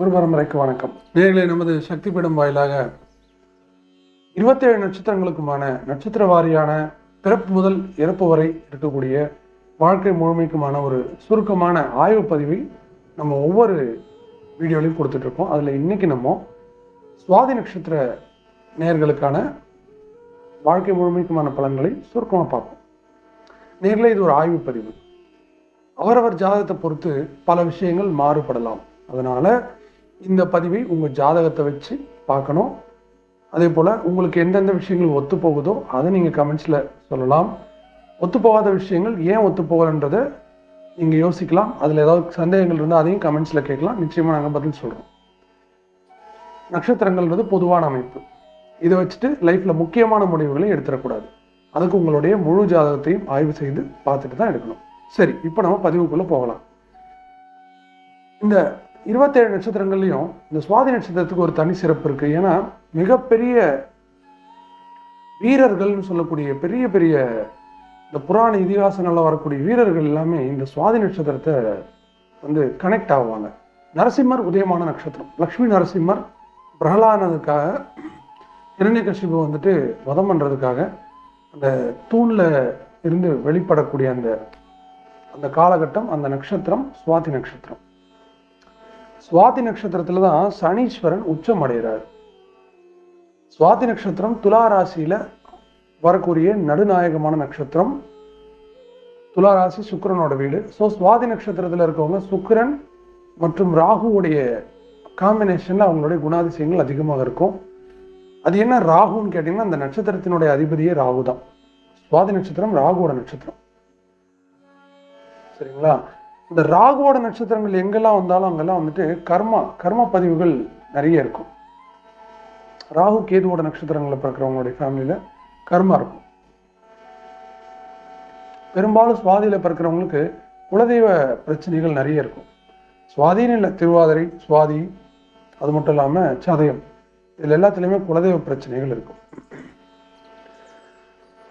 ஒரு பரம்பரைக்கு வணக்கம். நேர்களை நமது சக்தி பீடம் வாயிலாக இருபத்தேழு நட்சத்திரங்களுக்குமான நட்சத்திர வாரியான பிறப்பு முதல் இறப்பு வரை இருக்கக்கூடிய வாழ்க்கை முழுமைக்குமான ஒரு சுருக்கமான ஆய்வு பதிவை நம்ம ஒவ்வொரு வீடியோலையும் கொடுத்துட்ருக்கோம். அதில் இன்றைக்கி நம்ம சுவாதி நட்சத்திர நேர்களுக்கான வாழ்க்கை முழுமைக்குமான பலன்களை சுருக்கமாக பார்ப்போம். நேர்களை இது ஒரு ஆய்வு பதிவு. அவரவர் ஜாதகத்தை பொறுத்து பல விஷயங்கள் மாறுபடலாம். அதனால் இந்த பதிவை உங்கள் ஜாதகத்தை வச்சு பார்க்கணும். அதே போல் உங்களுக்கு எந்தெந்த விஷயங்கள் ஒத்து போகுதோ அதை நீங்கள் கமெண்ட்ஸில் சொல்லலாம். ஒத்து போகாத விஷயங்கள் ஏன் ஒத்து போகலன்றதை நீங்கள் யோசிக்கலாம். அதில் ஏதாவது சந்தேகங்கள் இருந்தால் அதையும் கமெண்ட்ஸில் கேட்கலாம். நிச்சயமாக நாங்கள் பதில் சொல்கிறோம் நட்சத்திரங்கள்ன்றது பொதுவான அமைப்பு. இதை வச்சுட்டு லைஃப்பில் முக்கியமான முடிவுகளை எடுத்துடக்கூடாது. அதுக்கு உங்களுடைய முழு ஜாதகத்தையும் ஆய்வு செய்து பார்த்துட்டு தான் எடுக்கணும். சரி இப்போ நம்ம பதிவுக்குள்ளே போகலாம். இந்த இருபத்தேழு நட்சத்திரங்கள்லையும் இந்த சுவாதி நட்சத்திரத்துக்கு ஒரு தனி சிறப்பு இருக்கு. ஏன்னா மிகப்பெரிய வீரர்கள்னு சொல்லக்கூடிய பெரிய பெரிய இந்த புராண இதிகாசங்களில் வரக்கூடிய வீரர்கள் எல்லாமே இந்த சுவாதி நட்சத்திரத்தை வந்து கனெக்ட் ஆகுவாங்க நரசிம்மர் உதயமான நட்சத்திரம். லக்ஷ்மி நரசிம்மர் பிரகலானதுக்காக இரண்யகசிபு வந்துட்டு வதம் பண்ணுறதுக்காக அந்த தூணில் இருந்து வெளிப்படக்கூடிய அந்த அந்த காலகட்டம் அந்த நட்சத்திரம் சுவாதி நட்சத்திரம். சுவாதி நட்சத்திரத்தில் தான் சனீஸ்வரன் உச்சம் அடைகிறார். சுவாதி நட்சத்திரம் துலா ராசியில் வரக்கூடிய நடுநாயகமான நட்சத்திரம். துலா ராசி சுக்கிரனோட வீடு. ஸோ சுவாதி நட்சத்திரத்துல இருக்கவங்க சுக்கரன் மற்றும் ராகுவுடைய காம்பினேஷன்ல அவங்களுடைய குணாதிசயங்கள் அதிகமாக இருக்கும். அது என்ன ராகுன்னு கேட்டிங்கன்னா அந்த நட்சத்திரத்தினுடைய அதிபதியே ராகு தான் சுவாதி நட்சத்திரம் ராகுவோட நட்சத்திரம். சரிங்களா? இந்த ராகுவோட நட்சத்திரங்கள் எங்கெல்லாம் வந்தாலும் அங்கெல்லாம் வந்துட்டு கர்மா கர்ம பதிவுகள் நிறைய இருக்கும். ராகு கேதுவோட நட்சத்திரங்களில் பிறக்கிறவங்களுடைய ஃபேமிலியில் கர்மா இருக்கும். பெரும்பாலும் சுவாதியில் பிறக்கிறவங்களுக்கு குலதெய்வ பிரச்சனைகள் நிறைய இருக்கும். சுவாதின்னு இல்லை திருவாதிரை சுவாதி அது மட்டும் இல்லாமல் சதயம். இதில் எல்லாத்துலேயுமே குலதெய்வ பிரச்சனைகள் இருக்கும்.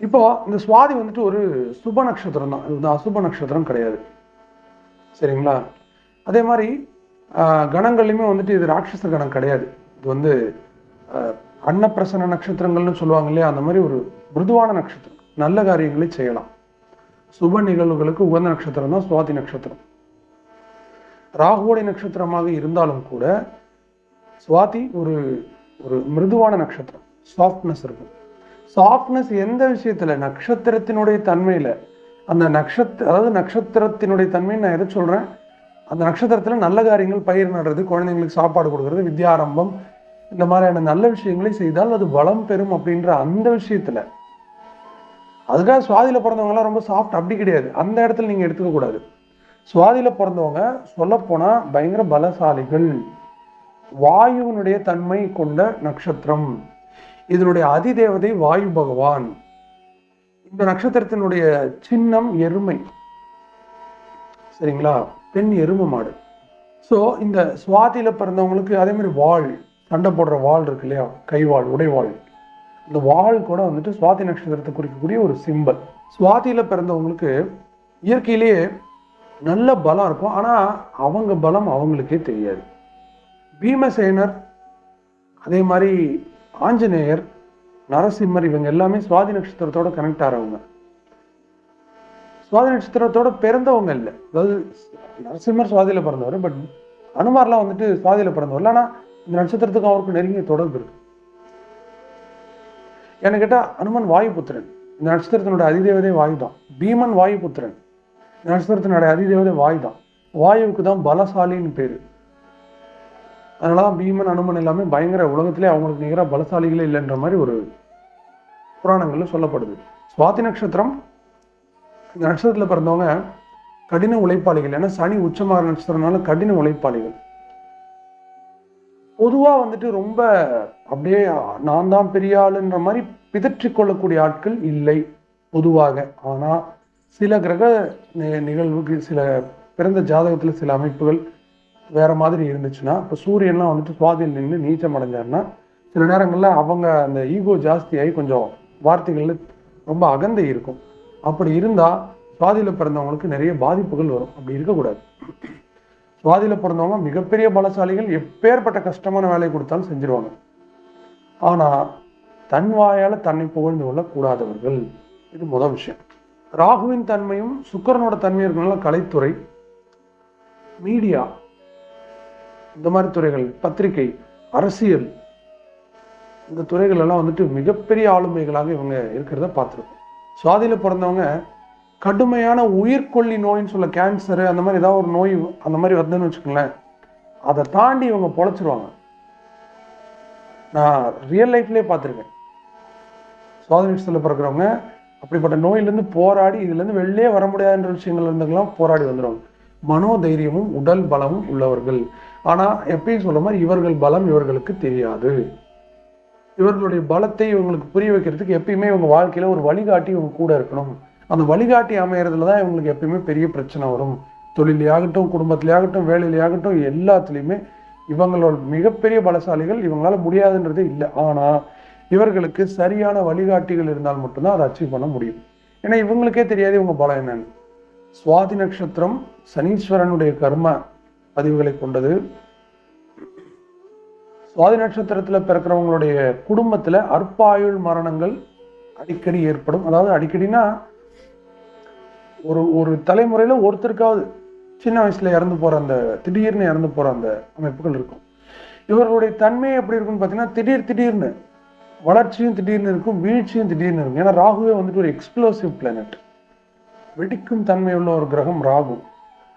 இப்போ இந்த சுவாதி வந்துட்டு ஒரு சுப நட்சத்திரம் தான் இது வந்து அசுப நட்சத்திரம் கிடையாது. சரிங்களா? அதே மாதிரி ஆஹ், கணங்கள்லையுமே வந்துட்டு இது ராட்சச கணம் கிடையாது. இது வந்து அன்னப்பிரசன அன்னப்பிரசன்ன நட்சத்திரங்கள்னு சொல்லுவாங்க இல்லையா? அந்த மாதிரி ஒரு மிருதுவான நட்சத்திரம். நல்ல காரியங்களை செய்யலாம். சுப நிகழ்வுகளுக்கு உகந்த நட்சத்திரம் தான் சுவாதி நட்சத்திரம். ராகுவோட நட்சத்திரமாக இருந்தாலும் கூட சுவாதி ஒரு ஒரு மிருதுவான நட்சத்திரம். சாஃப்ட்னஸ் இருக்கும். சாஃப்ட்னஸ் எந்த விஷயத்துல? நட்சத்திரத்தினுடைய தன்மையில. அந்த நட்சத்திர அதாவது நட்சத்திரத்தினுடைய தன்மையை நான் எதை சொல்கிறேன் அந்த நட்சத்திரத்தில் நல்ல காரியங்கள் பயிர் நடுறது குழந்தைங்களுக்கு சாப்பாடு கொடுக்குறது வித்யாரம்பம் இந்த மாதிரியான நல்ல விஷயங்களை செய்தால் அது வளம் பெறும் அப்படின்ற அந்த விஷயத்தில். அதுக்காக சுவாதியில் பிறந்தவங்களாம் ரொம்ப சாஃப்ட் அப்படி கிடையாது. அந்த இடத்துல நீங்கள் எடுத்துக்கக்கூடாது சுவாதியில் பிறந்தவங்க சொல்லப்போனால் பயங்கர பலசாலிகள். வாயுவினுடைய தன்மை கொண்ட நட்சத்திரம் இதனுடைய அதிதேவதை வாயு பகவான். இந்த நட்சத்திரத்தினுடைய சின்னம் எருமை. சரிங்களா? பெண் எருமை மாடு. ஸோ இந்த சுவாதியில் பிறந்தவங்களுக்கு அதே மாதிரி வாள் சண்டை போடுற வாள் இருக்கு இல்லையா? கைவாள் உடைவாள். இந்த வாள் கூட வந்துட்டு சுவாதி நட்சத்திரத்தை குறிக்கக்கூடிய ஒரு சிம்பல் சுவாதியில் பிறந்தவங்களுக்கு இயற்கையிலேயே நல்ல பலம் இருக்கும். ஆனால் அவங்க பலம் அவங்களுக்கே தெரியாது. பீமசேனர் அதே மாதிரி ஆஞ்சநேயர் நரசிம்மர் இவங்க எல்லாமே சுவாதி நட்சத்திரத்தோட கனெக்ட் ஆகிறவங்க சுவாதி நட்சத்திரத்தோட பிறந்தவங்க இல்லை. அதாவது நரசிம்மர் சுவாதியில பிறந்தவர் பட் அனுமார்லாம் வந்துட்டு சுவாதியில பிறந்தவர். ஆனால் இந்த நட்சத்திரத்துக்கும் அவருக்கு நெருங்கிய தொடர்பு இருக்கு. என்ன கேட்டால் அனுமன் வாயுபுத்திரன். இந்த நட்சத்திரத்தினுடைய அதிதேவதை வாயு தான் பீமன் வாயுபுத்திரன். இந்த நட்சத்திரத்தினுடைய அதிதேவதை வாயு தான் வாயுவுக்கு தான் பலசாலின்னு பேர். அதனால தான் பீமன் அனுமன் எல்லாமே பயங்கர உலகத்திலே அவங்களுக்கு நிகராக பலசாலிகளே இல்லைன்ற மாதிரி ஒரு புராணங்களில் சொல்லப்படுது. சுவாதி நட்சத்திரம் இந்த நட்சத்திரத்தில் பிறந்தவங்க கடின உழைப்பாளிகள். ஏன்னா சனி உச்சமாக நட்சத்திரம்னால கடின உழைப்பாளிகள். பொதுவாக வந்துட்டு ரொம்ப அப்படியே நான் தான் பெரிய ஆளுன்ற மாதிரி பிதற்றிக் கொள்ளக்கூடிய ஆட்கள் இல்லை பொதுவாக. ஆனால் சில கிரக நிகழ்வுக்கு சில பிறந்த ஜாதகத்தில் சில அமைப்புகள் வேற மாதிரி இருந்துச்சுன்னா இப்போ சூரியன்லாம் வந்துட்டு சுவாதியில் நின்று நீச்சம் அடைஞ்சாருன்னா சில நேரங்களில் அவங்க அந்த ஈகோ ஜாஸ்தியாகி கொஞ்சம் வார்த்தைகளில் ரொம்ப அகந்தை இருக்கும். அப்படி இருந்தால் சுவாதியில் பிறந்தவங்களுக்கு நிறைய பாதிப்புகள் வரும். அப்படி இருக்கக்கூடாது. சுவாதியில பிறந்தவங்க மிகப்பெரிய பலசாலிகள் எப்பேற்பட்ட கஷ்டமான வேலையை கொடுத்தாலும் செஞ்சிருவாங்க. ஆனால் தன் வாயால் தன்னை புகழ்ந்து கொள்ளக்கூடாதவர்கள். இது முதல் விஷயம். ராகுவின் தன்மையும் சுக்கரனோட தன்மையும் இருக்கனால கலைத்துறை மீடியா இந்த மாதிரி துறைகள் பத்திரிகை அரசியல் இந்த துறைகள் எல்லாம் வந்துட்டு மிகப்பெரிய ஆளுமைகளாக இவங்க இருக்கிறத பார்த்துருக்கோம். சுவாதியில் பிறந்தவங்க கடுமையான உயிர்கொல்லி நோயின்னு சொல்ல கேன்சரு அந்த மாதிரி ஏதாவது ஒரு நோய் அந்த மாதிரி வருதுன்னு வச்சுக்கோங்களேன். அதை தாண்டி இவங்க பொழைச்சிருவாங்க. நான் ரியல் லைஃப்லேயே பார்த்துருக்கேன். சுவாதி நட்சத்திரத்தில் பிறக்கிறவங்க அப்படிப்பட்ட நோயிலேருந்து போராடி இதுலேருந்து வெளியே வர முடியாதுன்ற விஷயங்கள் இருந்துக்கெல்லாம் போராடி வந்துடுவாங்க மனோதைரியமும் உடல் பலமும் உள்ளவர்கள். ஆனால் எப்பயும் சொல்ல மாதிரி இவர்கள் பலம் இவர்களுக்கு தெரியாது. இவர்களுடைய பலத்தை இவங்களுக்கு புரிய வைக்கிறதுக்கு எப்பயுமே இவங்க வாழ்க்கையில் ஒரு வழிகாட்டி இவங்க கூட இருக்கணும். அந்த வழிகாட்டி அமையறதுல தான் இவங்களுக்கு எப்பயுமே பெரிய பிரச்சனை வரும். தொழிலையாகட்டும் குடும்பத்திலேயாகட்டும் வேலையிலேயாகட்டும் எல்லாத்துலேயுமே இவங்களோட மிகப்பெரிய பலசாலிகள் இவங்களால முடியாதுன்றதே இல்லை. ஆனால் இவர்களுக்கு சரியான வழிகாட்டிகள் இருந்தால் மட்டும்தான் அதை அச்சீவ் பண்ண முடியும். ஏன்னா இவங்களுக்கே தெரியாது இவங்க பலம் என்னன்னு. சுவாதி நட்சத்திரம் சனீஸ்வரனுடைய கர்ம பதிவுகளை கொண்டது. சுவாதி நட்சத்திரத்தில் பிறக்கிறவங்களுடைய குடும்பத்தில் அற்பாயுள் மரணங்கள் அடிக்கடி ஏற்படும். அதாவது அடிக்கடினா ஒரு ஒரு தலைமுறையில் ஒருத்தருக்காவது சின்ன வயசில் இறந்து போகிற அந்த திடீர்னு இறந்து போகிற அந்த அமைப்புகள் இருக்கும். இவர்களுடைய தன்மை எப்படி இருக்கும்னு பார்த்தீங்கன்னா திடீர் திடீர்னு வளர்ச்சியும் திடீர்னு இருக்கும் வீழ்ச்சியும் திடீர்னு இருக்கும். ஏன்னா ராகுவே வந்துட்டு ஒரு எக்ஸ்ப்ளோசிவ் பிளானட் வெடிக்கும் தன்மை உள்ள ஒரு கிரகம் ராகு.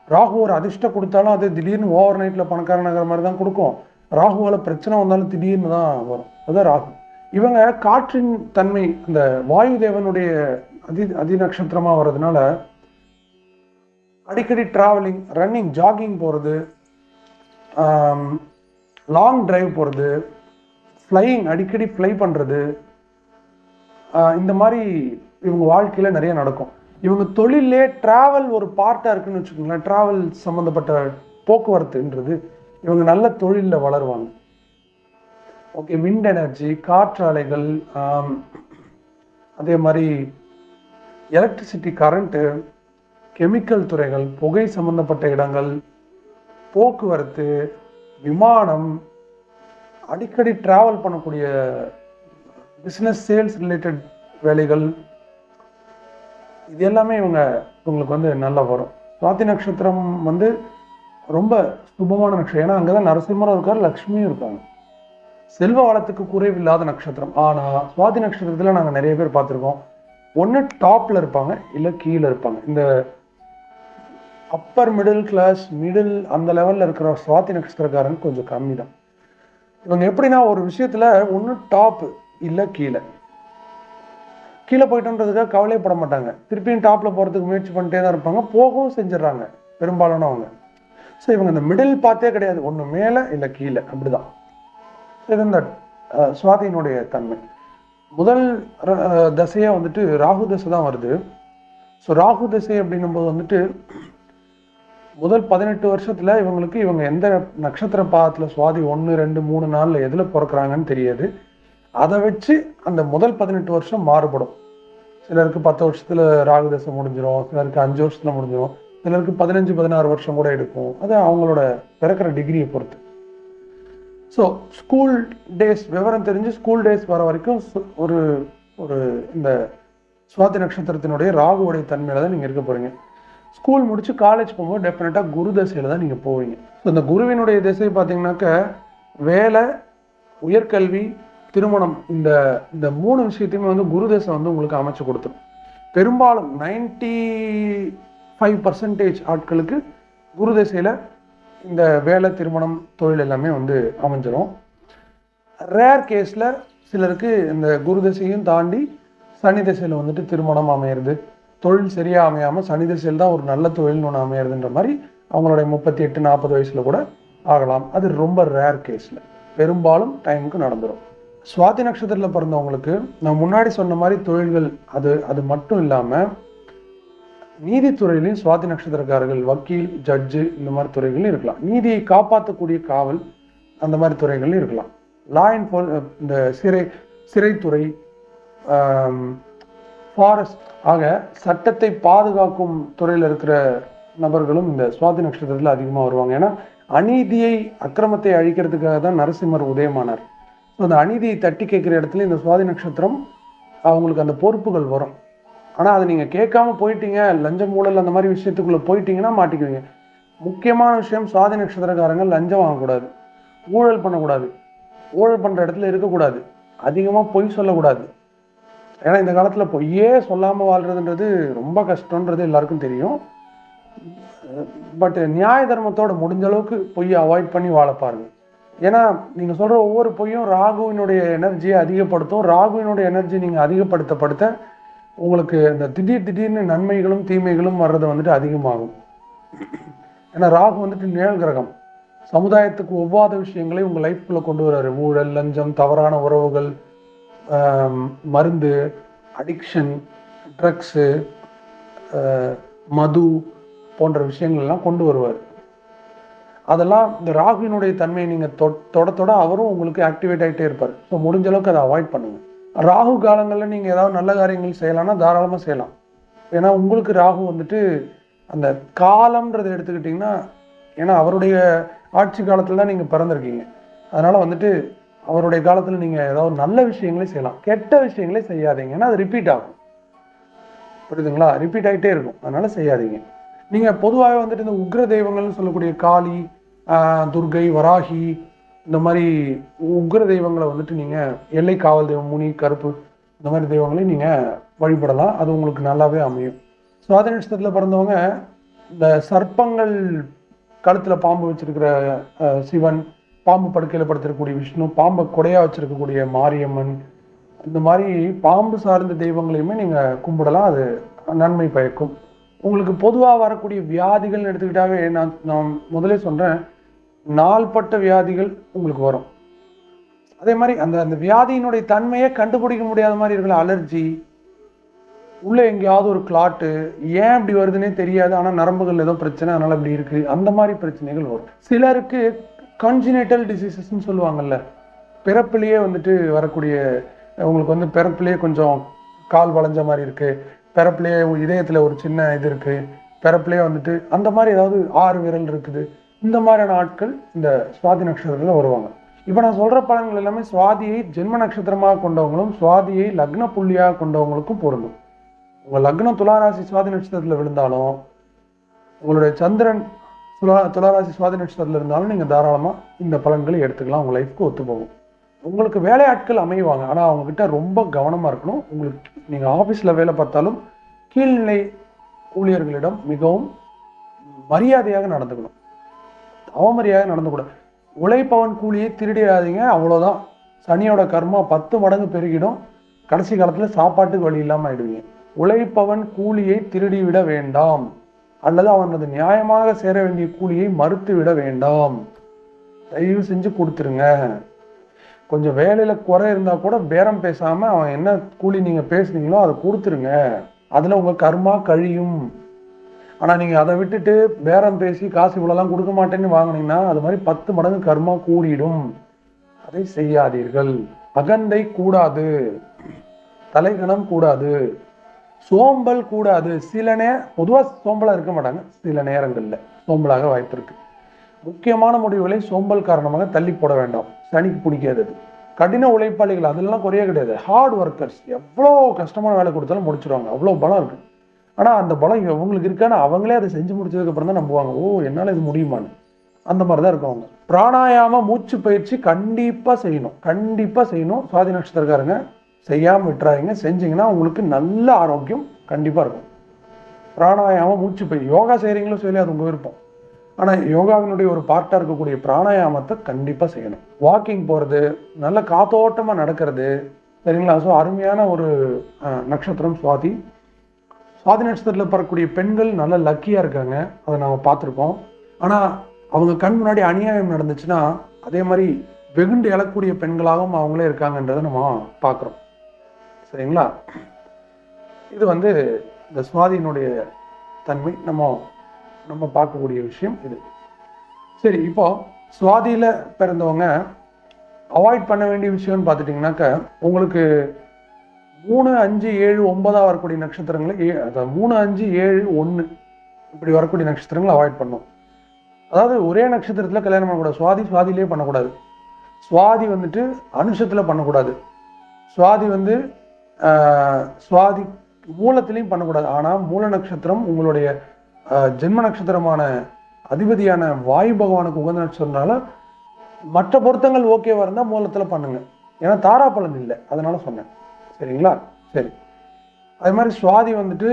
ராகு ஒரு அதிர்ஷ்டம் கொடுத்தாலும் அது திடீர்னு ஓவர் நைட்டில் பணக்காரனாகிற மாதிரி தான் கொடுக்கும். ராகுவால் பிரச்சனை வந்தாலும் திடீர்னு தான் வரும். அதுதான் ராகு. இவங்க காற்றின் தன்மை அந்த வாயு தேவனுடைய அதி அதி நட்சத்திரமாக வர்றதுனால அடிக்கடி ட்ராவலிங் ரன்னிங் ஜாகிங் போகிறது லாங் டிரைவ் போகிறது ஃப்ளையிங் அடிக்கடி ஃப்ளை பண்ணுறது இந்த மாதிரி இவங்க வாழ்க்கையில் நிறைய நடக்கும். இவங்க தொழிலே ட்ராவல் ஒரு பார்ட்டாக இருக்குன்னு வச்சுக்கோங்களேன். ட்ராவல் சம்மந்தப்பட்ட போக்குவரத்துன்றது. இவங்க நல்ல தொழிலில் வளருவாங்க. ஓகே விண்ட் எனர்ஜி காற்றாலைகள் அதே மாதிரி எலக்ட்ரிசிட்டி கரண்ட்டு கெமிக்கல் துறைகள் புகை சம்பந்தப்பட்ட இடங்கள் போக்குவரத்து விமானம் அடிக்கடி ட்ராவல் பண்ணக்கூடிய பிஸ்னஸ் சேல்ஸ் ரிலேட்டட் வேலைகள் இது எல்லாமே இவங்க இவங்களுக்கு வந்து நல்லா வரும். சுவாதி நட்சத்திரம் வந்து ரொம்ப சுபமான நட்சத்திரம். ஏன்னா அங்கே தான் நரசிம்மரும் இருக்கார் லக்ஷ்மியும் இருக்காங்க. செல்வ வளத்துக்கு குறைவில்லாத நட்சத்திரம். ஆனால் சுவாதி நட்சத்திரத்தில் நாங்கள் நிறைய பேர் பார்த்துருக்கோம். ஒன்று டாப்பில் இருப்பாங்க இல்லை கீழே இருப்பாங்க. இந்த அப்பர் மிடில் கிளாஸ் மிடில் அந்த லெவலில் இருக்கிற சுவாதி நட்சத்திரக்காரன் கொஞ்சம் கம்மி தான் இவங்க எப்படின்னா ஒரு விஷயத்தில் ஒன்று டாப் இல்லை கீழே. கீழே போயிட்டோன்றதுக்காக கவலைப்பட மாட்டாங்க. திருப்பியும் டாப்பில் போகிறதுக்கு முயற்சி பண்ணிட்டே தான் இருப்பாங்க. போகவும் செஞ்சிடறாங்க. பெரும்பாலானவங்க. ஸோ இவங்க இந்த மிடில் பார்த்தே கிடையாது. ஒன்று மேலே இல்லை கீழே. அப்படிதான். இது இந்த சுவாதியினுடைய தன்மை. முதல் தசையாக வந்துட்டு ராகு தசை தான் வருது. ஸோ ராகு தசை அப்படின்னும் போது வந்துட்டு முதல் பதினெட்டு வருஷத்தில் இவங்களுக்கு இவங்க எந்த நட்சத்திர பாதத்தில் சுவாதி ஒன்று ரெண்டு மூணு நாளில் எதில் பிறக்கிறாங்கன்னு தெரியாது. அதை வச்சு அந்த முதல் பதினெட்டு வருஷம் மாறுபடும். சிலருக்கு பத்து வருஷத்தில் ராகு தசை முடிஞ்சிடும் சிலருக்கு அஞ்சு வருஷத்தில் முடிஞ்சிடும் சிலருக்கு பதினஞ்சு பதினாறு வருஷம் கூட எடுக்கும். அது அவங்களோட பிறக்கிற டிகிரியை பொறுத்து. ஸோ ஸ்கூல் டேஸ் விவரம் தெரிஞ்சு ஸ்கூல் டேஸ் வர வரைக்கும் சு- ஒரு ஒரு இந்த சுவாதி நட்சத்திரத்தினுடைய ராகுவோடைய தன்மையில தான் நீங்கள் இருக்க போகிறீங்க ஸ்கூல் முடித்து காலேஜ் போகும்போது டெஃபினட்டாக குரு தசையில் தான் நீங்கள் போவீங்க. ஸோ இந்த குருவினுடைய திசை பார்த்தீங்கன்னாக்க வேலை உயர்கல்வி திருமணம் இந்த இந்த மூணு விஷயத்தையுமே வந்து குரு தசை வந்து உங்களுக்கு அமைச்சு கொடுத்துரும். பெரும்பாலும் நைன்டி ஃபைவ் பர்சன்டேஜ் ஆட்களுக்கு குரு தசையில் இந்த வேலை திருமணம் தொழில் எல்லாமே வந்து அமைஞ்சிடும் ரேர் கேஸில் சிலருக்கு இந்த குரு தசையும் தாண்டி சனி திசையில் வந்துட்டு திருமணம் அமையிறது. தொழில் சரியாக அமையாமல் சனி திசையில் தான் ஒரு நல்ல தொழில்னு ஒன்று அமையிறதுன்ற மாதிரி அவங்களுடைய முப்பத்தி எட்டு நாற்பது வயசில் கூட ஆகலாம். அது ரொம்ப ரேர் கேஸில் பெரும்பாலும் டைமுக்கு நடந்துடும் சுவாதி நட்சத்திரத்தில் பிறந்தவங்களுக்கு நான் முன்னாடி சொன்ன மாதிரி தொழில்கள் அது அது மட்டும் இல்லாமல் நீதித்துறையிலையும் சுவாதி நட்சத்திரக்காரர்கள் வக்கீல் ஜட்ஜு இந்த மாதிரி துறைகளும் இருக்கலாம். நீதியை காப்பாற்றக்கூடிய காவல் அந்த மாதிரி துறைகளும் இருக்கலாம். லா என்ஃபோர் இந்த சிறை சிறைத்துறை ஃபாரஸ்ட் ஆக சட்டத்தை பாதுகாக்கும் துறையில் இருக்கிற நபர்களும் இந்த சுவாதி நட்சத்திரத்தில் அதிகமாக வருவாங்க. ஏன்னா அநீதியை அக்கிரமத்தை அழிக்கிறதுக்காக தான் நரசிம்மர் உதயமானார். ஸோ அந்த அநீதியை தட்டி கேட்குற இடத்துல இந்த சுவாதி நட்சத்திரம் அவங்களுக்கு அந்த பொறுப்புகள் வரும். ஆனால் அதை நீங்கள் கேட்காம போயிட்டீங்க லஞ்சம் ஊழல் அந்த மாதிரி விஷயத்துக்குள்ளே போயிட்டீங்கன்னா மாட்டிக்குவீங்க. முக்கியமான விஷயம் சுவாதி நட்சத்திரக்காரங்க லஞ்சம் வாங்கக்கூடாது. ஊழல் பண்ணக்கூடாது. ஊழல் பண்ணுற இடத்துல இருக்கக்கூடாது. அதிகமாக பொய் சொல்லக்கூடாது. ஏன்னா இந்த காலத்தில் பொய்யே சொல்லாமல் வாழ்றதுன்றது ரொம்ப கஷ்டன்றது எல்லாருக்கும் தெரியும். பட் நியாய தர்மத்தோட முடிஞ்ச அளவுக்கு பொய்யை அவாய்ட் பண்ணி வாழ பாருங்க. ஏன்னா நீங்கள் சொல்கிற ஒவ்வொரு பொய்யும் ராகுவினுடைய எனர்ஜியை அதிகப்படுத்தும். ராகுவினுடைய எனர்ஜி நீங்கள் அதிகப்படுத்தப்படுத்த உங்களுக்கு இந்த திடீர் திடீர்னு நன்மைகளும் தீமைகளும் வர்றது வந்துட்டு அதிகமாகும். ஏன்னா ராகு வந்துட்டு நிழல் கிரகம். சமுதாயத்துக்கு ஒவ்வாத விஷயங்களை உங்கள் லைஃப்குள்ளே கொண்டு வர்றாரு. ஊழல் லஞ்சம் தவறான உறவுகள் மருந்து அடிக்ஷன் ட்ரக்ஸு மது போன்ற விஷயங்கள் எல்லாம் கொண்டு வருவார். அதெல்லாம் இந்த ராகுவினுடைய தன்மையை நீங்கள் தொட தொட அவரும் உங்களுக்கு ஆக்டிவேட் ஆகிட்டே இருப்பார். ஸோ முடிஞ்ச அளவுக்கு அதை அவாய்ட் பண்ணுங்கள் ராகு காலங்களில் நீங்கள் ஏதாவது நல்ல காரியங்கள் செய்யலாம்னா தாராளமாக செய்யலாம். ஏன்னா உங்களுக்கு ராகு வந்துட்டு அந்த காலம்ன்றதை எடுத்துக்கிட்டிங்கன்னா ஏன்னா அவருடைய ஆட்சி காலத்தில் தான் நீங்கள் பிறந்திருக்கீங்க. அதனால் வந்துட்டு அவருடைய காலத்தில் நீங்கள் ஏதாவது நல்ல விஷயங்களே செய்யலாம். கெட்ட விஷயங்களே செய்யாதீங்க. ஏன்னா அது ரிப்பீட் ஆகும். புரியுதுங்களா? ரிப்பீட் ஆகிட்டே இருக்கும். அதனால் செய்யாதீங்க. நீங்கள் பொதுவாகவே வந்துட்டு இந்த உக்ர தெய்வங்கள்னு சொல்லக்கூடிய காளி துர்கை வராகி இந்த மாதிரி உக்ர தெய்வங்களை வந்துட்டு நீங்கள் எல்லை காவல் தெய்வம் முனி கருப்பு இந்த மாதிரி தெய்வங்களையும் நீங்கள் வழிபடலாம். அது உங்களுக்கு நல்லாவே அமையும். சுவாதி நட்சத்திரத்தில் பிறந்தவங்க இந்த சர்ப்பங்கள் கழுத்தில் பாம்பு வச்சிருக்கிற சிவன் பாம்பு படுக்கையில் படுத்திருக்கக்கூடிய விஷ்ணு பாம்பை கொடையாக வச்சிருக்கக்கூடிய மாரியம்மன் இந்த மாதிரி பாம்பு சார்ந்த தெய்வங்களையுமே நீங்கள் கும்பிடலாம். அது நன்மை பயக்கும். உங்களுக்கு பொதுவாக வரக்கூடிய வியாதிகள்னு எடுத்துக்கிட்டாவே நான் நான் முதலே சொல்கிறேன் நாள்பட்ட வியாதிகள் உங்களுக்கு வரும். அதே மாதிரி அந்த அந்த வியாதியினுடைய தன்மையை கண்டுபிடிக்க முடியாத மாதிரி இருக்கல அலர்ஜி உள்ள எங்கேயாவது ஒரு கிளாட்டு ஏன் இப்படி வருதுன்னே தெரியாது. ஆனால் நரம்புகள் ஏதோ பிரச்சனை அதனால இப்படி இருக்கு. அந்த மாதிரி பிரச்சனைகள் வரும். சிலருக்கு கன்ஜினேட்டல் டிசீசஸ்ன்னு சொல்லுவாங்கல்ல பிறப்பிலேயே வந்துட்டு வரக்கூடிய உங்களுக்கு வந்து பிறப்பிலேயே கொஞ்சம் கால் வளைஞ்ச மாதிரி இருக்கு. பிறப்பிலேயே இதயத்தில் ஒரு சின்ன இது இருக்கு. பிறப்பிலேயே வந்துட்டு அந்த மாதிரி ஏதாவது ஆறு விரல் இருக்குது. இந்த மாதிரியான ஆட்கள் இந்த சுவாதி நட்சத்திரத்தில் வருவாங்க. இப்போ நான் சொல்கிற பலன்கள் எல்லாமே சுவாதியை ஜென்ம நட்சத்திரமாக கொண்டவங்களும் சுவாதியை லக்ன புள்ளியாக கொண்டவங்களுக்கும் பொருந்தும். உங்கள் லக்னம் துளாராசி சுவாதி நட்சத்திரத்தில் விழுந்தாலும் உங்களுடைய சந்திரன் துலா துளாராசி சுவாதி நட்சத்திரத்தில் இருந்தாலும் நீங்கள் தாராளமாக இந்த பலன்களை எடுத்துக்கலாம் உங்கள் லைஃப்க்கு ஒத்து போகும். உங்களுக்கு வேலையாட்கள் அமைவாங்க. ஆனால் அவங்கக்கிட்ட ரொம்ப கவனமாக இருக்கணும். உங்களுக்கு நீங்கள் ஆஃபீஸில் வேலை பார்த்தாலும் கீழ்நிலை ஊழியர்களிடம் மிகவும் மரியாதையாக நடந்துக்கணும். அவமரியாக நடந்துக்கூடாது. உழைப்பவன் கூலியை திருடிடாதீங்க அவ்வளோதான் சனியோட கர்மா பத்து மடங்கு பெருகிடும். கடைசி காலத்தில் சாப்பாட்டுக்கு வழி இல்லாமல் ஆயிடுவீங்க. உழைப்பவன் கூலியை திருடிவிட வேண்டாம். அல்லது அவனது நியாயமாக சேர வேண்டிய கூலியை மறுத்து விட வேண்டாம். தயவு செஞ்சு கொடுத்துருங்க. கொஞ்சம் வேலையில் குறை இருந்தால் கூட பேரம் பேசாமல் அவன் என்ன கூலி நீங்கள் பேசுனீங்களோ அதை கொடுத்துருங்க. அதில் உங்கள் கர்மா கழியும். ஆனால் நீங்கள் அதை விட்டுட்டு பேரம் பேசி காசு இவ்வளோலாம் கொடுக்க மாட்டேன்னு வாங்கினீங்கன்னா அது மாதிரி பத்து மடங்கு கர்மா கூடிடும். அதை செய்யாதீர்கள். அகந்தை கூடாது. தலைகணம் கூடாது. சோம்பல் கூடாது. சில நே பொதுவாக சோம்பலாக இருக்க மாட்டாங்க. சில நேரங்களில் சோம்பலாக வாய்ப்பிருக்கு. முக்கியமான முடிவுகளை சோம்பல் காரணமாக தள்ளி போட வேண்டாம். சனிக்கு பிடிக்காதது கடின உழைப்பாளிகள் அதெல்லாம் குறைய கிடையாது. ஹார்ட் ஒர்க்கர்ஸ் எவ்வளோ கஷ்டமான வேலை கொடுத்தாலும் முடிச்சிருவாங்க. அவ்வளோ பலம் இருக்குது ஆனால் அந்த பலம் அவங்களுக்கு இருக்கான்னு அவங்களே அதை செஞ்சு முடிச்சதுக்கப்புறம் தான் நம்புவாங்க. ஓ என்னால் இது முடியுமான்னு. அந்த மாதிரி தான் இருக்கும் அவங்க பிராணாயாம மூச்சு பயிற்சி கண்டிப்பாக செய்யணும். கண்டிப்பாக செய்யணும். சுவாதி நட்சத்திரக்காரங்க செய்யாமல் விட்டுறாங்க செஞ்சிங்கன்னா உங்களுக்கு நல்ல ஆரோக்கியம் கண்டிப்பாக இருக்கும். பிராணாயாமம் மூச்சு பயிற்சி. யோகா செய்கிறீங்களோ சொல்லி அது உங்கள் விருப்பம். ஆனால் யோகாவினுடைய ஒரு பார்ட்டாக இருக்கக்கூடிய பிராணாயாமத்தை கண்டிப்பாக செய்யணும். வாக்கிங் போகிறது நல்ல காத்தோட்டமாக நடக்கிறது. சரிங்களா? ஸோ அருமையான ஒரு நட்சத்திரம் சுவாதி. சுவாதி நட்சத்திரத்தில் பறக்கக்கூடிய பெண்கள் நல்ல லக்கியாக இருக்காங்க. அதை நாம் பார்த்துருக்கோம் ஆனால் அவங்க கண் முன்னாடி அநியாயம் நடந்துச்சுன்னா அதே மாதிரி வெகுண்டு எழக்கூடிய பெண்களாகவும் அவங்களே இருக்காங்கன்றதை நம்ம பார்க்குறோம். சரிங்களா? இது வந்து இந்த சுவாதியினுடைய தன்மை. நம்ம நம்ம பார்க்கக்கூடிய விஷயம் இது. சரி இப்போ சுவாதியில் பிறந்தவங்க அவாய்ட் பண்ண வேண்டிய விஷயம்னு பார்த்துட்டிங்கனாக்கா உங்களுக்கு மூணு அஞ்சு ஏழு ஒன்பதாக வரக்கூடிய நட்சத்திரங்களை ஏ அதாவது மூணு அஞ்சு ஏழு ஒன்று இப்படி வரக்கூடிய நட்சத்திரங்களை அவாய்ட் பண்ணும். அதாவது ஒரே நட்சத்திரத்தில் கல்யாணம் பண்ணக்கூடாது. சுவாதி சுவாதியிலே பண்ணக்கூடாது. சுவாதி வந்துட்டு அனுஷத்தில் பண்ணக்கூடாது. சுவாதி வந்து சுவாதி மூலத்திலையும் பண்ணக்கூடாது. ஆனால் மூல நட்சத்திரம் உங்களுடைய ஜென்ம நட்சத்திரமான அதிபதியான வாயு பகவானுக்கு உகந்த நட்சத்திரம்னால மற்ற பொருத்தங்கள் ஓகேவா இருந்தால் மூலத்தில் பண்ணுங்க. ஏன்னா தாரா பலன் இல்லை. அதனால சொன்னேன். சரிங்களா? சரி. அதே மாதிரி சுவாதி வந்துட்டு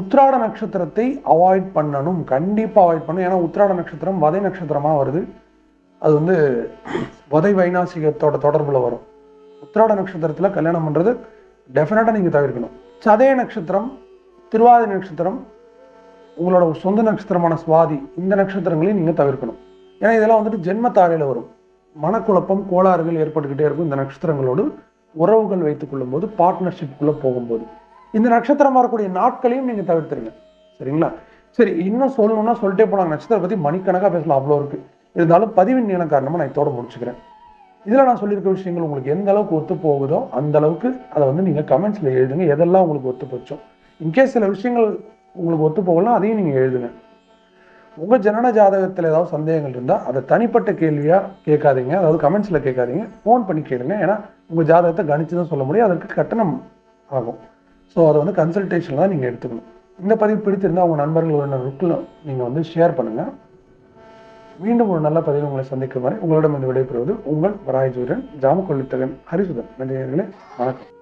உத்ராட நட்சத்திரத்தை அவாய்ட் பண்ணணும். கண்டிப்பாக அவாய்ட் பண்ணணும். ஏன்னா உத்ராட நட்சத்திரம் வதை நட்சத்திரமாக வருது. அது வந்து வதை வைநாசிகத்தோட தொடர்பில் வரும். உத்ராட நட்சத்திரத்தில் கல்யாணம் பண்ணுறது டெஃபினட்டாக நீங்கள் தவிர்க்கணும். சதய நட்சத்திரம் திருவாதிரை நட்சத்திரம் உங்களோட சொந்த நட்சத்திரமான சுவாதி இந்த நட்சத்திரங்களையும் நீங்கள் தவிர்க்கணும். ஏன்னா இதெல்லாம் வந்துட்டு ஜென்மத்தாரையில் வரும். மனக்குழப்பம் கோளாறுகள் ஏற்பட்டுக்கிட்டே இருக்கும் இந்த நட்சத்திரங்களோடு. உறவுகள் வைத்துக் கொள்ளும்போது பார்ட்னர்ஷிப்புக்குள்ளே போகும்போது. இந்த நட்சத்திரம் வரக்கூடிய நாட்களையும் நீங்கள் தவிர்த்துருங்க. சரிங்களா? சரி இன்னும் சொல்லணும்னா சொல்லிட்டே போனாங்க நட்சத்திரம் பற்றி மணிக்கணக்காக பேசலாம். அவ்வளோ இருக்குது இருந்தாலும் பதிவின் நீளம் காரணமாக நான் இதோட முடிச்சுக்கிறேன். இதில் நான் சொல்லியிருக்க விஷயங்கள் உங்களுக்கு எந்த அளவுக்கு ஒத்து போகுதோ அந்த அளவுக்கு அதை வந்து நீங்கள் கமெண்ட்ஸில் எழுதுங்க. எதெல்லாம் உங்களுக்கு ஒத்து போச்சோ. இன்கேஸ் சில விஷயங்கள் உங்களுக்கு ஒத்து போகலாம் அதையும் நீங்கள் எழுதுங்க. உங்கள் ஜனன ஜாதகத்தில் ஏதாவது சந்தேகங்கள் இருந்தால் அதை தனிப்பட்ட கேள்வியாக கேட்காதீங்க. அதாவது கமெண்ட்ஸில் கேட்காதீங்க. ஃபோன் பண்ணி கேளுங்க. ஏன்னா உங்கள் ஜாதகத்தை கணிச்சு தான் சொல்ல முடியும். அதற்கு கட்டணம் ஆகும். ஸோ அதை வந்து கன்சல்டேஷன் தான் நீங்கள் எடுத்துக்கணும். இந்த பதிவு பிடித்திருந்தால் உங்கள் நண்பர்கள் உறவினர்களுக்கு நீங்கள் வந்து ஷேர் பண்ணுங்கள் மீண்டும் ஒரு நல்ல பதிவு உங்களை சந்திக்கும் வரை உங்களிடம் இந்த விடைபெறுவது உங்கள் வராயஜூரன் ஜாமக்கொள்ளித்தகன் ஹரிசுதன். நன்றி வணக்கம்.